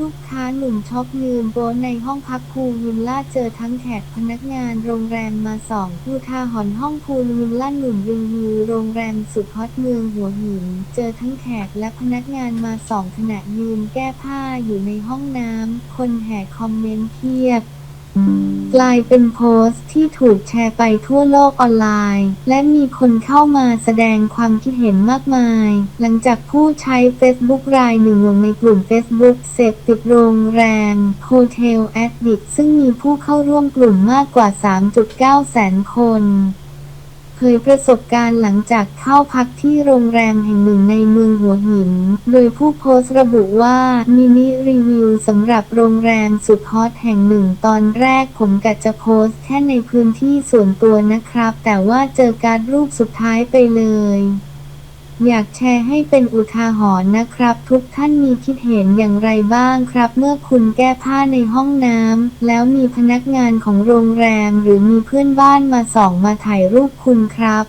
ลูกค้าหนุ่มช็อกงืมโบนในห้องพักพูลุนล่าเจอทั้งแขกพนักงานโรงแรมมาสองผู้ทาหอนห้องพูลุนลล่าหนุ่มรีวิวโรงแรมสุดฮอตเมืองหัวหิน เจอทั้งแขกและพนักงานมาสองขณะยืนแก้ผ้าอยู่ในห้องน้ำคนแห่คอมเมนต์เพียบ กลายเป็นโพสต์ที่ถูกแชร์ไปทั่วโลกออนไลน์ และมีคนเข้ามาแสดงความคิดเห็นมากมาย หลังจากผู้ใช้ Facebook รายหนึ่งลงในกลุ่ม Facebook เสพติดโรงแรม Hotel Addict ซึ่งมีผู้เข้าร่วมกลุ่มมากกว่า 3.9 แสนคนเผยประสบการณ์หลังจากเข้าพักที่โรงแรมแห่งหนึ่งในเมืองหัวหิน โดยผู้โพสต์ระบุว่ามินิรีวิว สำหรับโรงแรมสุดฮอตแห่งหนึ่งตอนแรกผมกะจะโพสต์แค่ในพื้นที่ส่วนตัวนะครับ แต่ว่าเจอการรูปสุดท้ายไปเลย อยากแชร์ให้เป็นอุทาหรณ์นะครับ ทุกท่านมีคิดเห็นอย่างไรบ้างครับ เมื่อคุณแก้ผ้าในห้องน้ำแล้วมีพนักงานของโรงแรมหรือมีเพื่อนบ้านมาส่องมาถ่ายรูปคุณครับ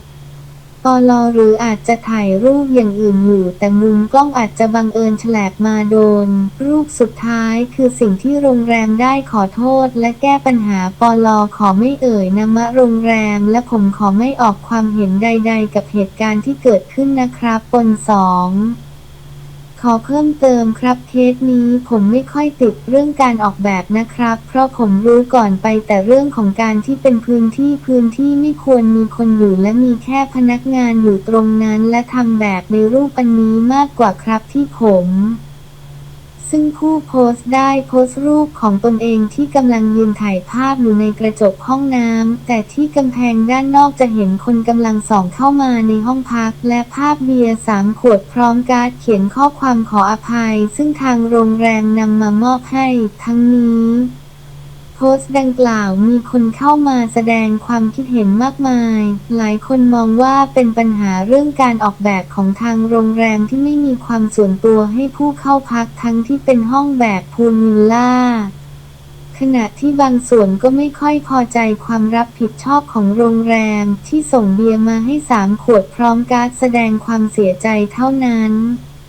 ปลอหรืออาจจะถ่ายรูปอย่างอื่นอยู่แต่มุมกล้องอาจจะบังเอิญฉลบมาโดน รูปสุดท้ายคือสิ่งที่โรงแรมได้ขอโทษและแก้ปัญหาปลอขอไม่เอ่ยนามะโรงแรม และผมขอไม่ออกความเห็นใด ๆ กับเหตุการณ์ที่เกิดขึ้นนะครับปนสอง ขอเพิ่มเติมครับเคสนี้ผมไม่ค่อยติดเรื่องการออกแบบนะครับ เพราะผมรู้ก่อนไปแต่เรื่องของการที่เป็นพื้นที่พื้นที่ไม่ควรมีคนอยู่และมีแค่พนักงานอยู่ตรงนั้น และทำแบบในรูปอันนี้มากกว่าครับที่ผม ซึ่งผู้โพสต์ได้โพสต์รูปของตนเองที่กำลังยืนถ่ายภาพอยู่ในกระจกห้องน้ำ แต่ที่กำแพงด้านนอกจะเห็นคนกำลังส่องเข้ามาในห้องพัก และภาพเบียร์สามขวดพร้อมการ์ดเขียนข้อความขออภัย ซึ่งทางโรงแรมนำมามอบให้ ทั้งนี้ สต์ดังกล่าวมีคนเข้ามาแสดงความคิดเห็นมากมาย หลายคนมองว่าเป็นปัญหาเรื่องการออกแบบของทางโรงแรมที่ไม่มีความส่วนตัวให้ผู้เข้าพักทั้งที่เป็นห้องแบบพูลวิลล่าขณะที่บางส่วนก็ไม่ค่อยพอใจความรับผิดชอบของโรงแรมที่ส่งเบียร์มาให้สามขวดพร้อมการแสดงความเสียใจเท่านั้น